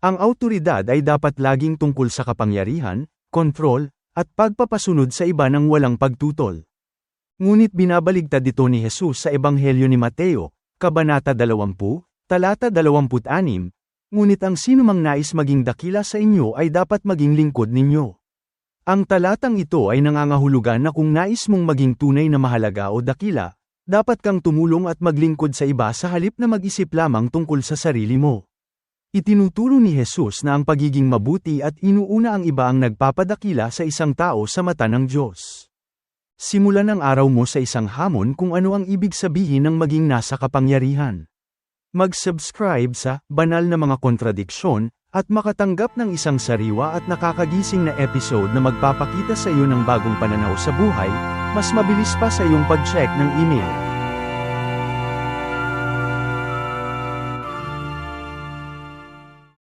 Ang autoridad ay dapat laging tungkol sa kapangyarihan, kontrol, at pagpapasunod sa iba ng walang pagtutol. Ngunit binabaligtad ito ni Jesus sa Ebanghelyo ni Mateo, Kabanata 20, Talata 26, Ngunit ang sinumang nais maging dakila sa inyo ay dapat maging lingkod ninyo. Ang talatang ito ay nangangahulugan na kung nais mong maging tunay na mahalaga o dakila, dapat kang tumulong at maglingkod sa iba sa halip na mag-isip lamang tungkol sa sarili mo. Itinuturo ni Jesus na ang pagiging mabuti at inuuna ang iba ang nagpapadakila sa isang tao sa mata ng Diyos. Simulan ang araw mo sa isang hamon kung ano ang ibig sabihin ng maging nasa kapangyarihan. Mag-subscribe sa Banal na mga kontradiksyon at makatanggap ng isang sariwa at nakakagising na episode na magpapakita sa iyo ng bagong pananaw sa buhay, mas mabilis pa sa iyong pag-check ng email.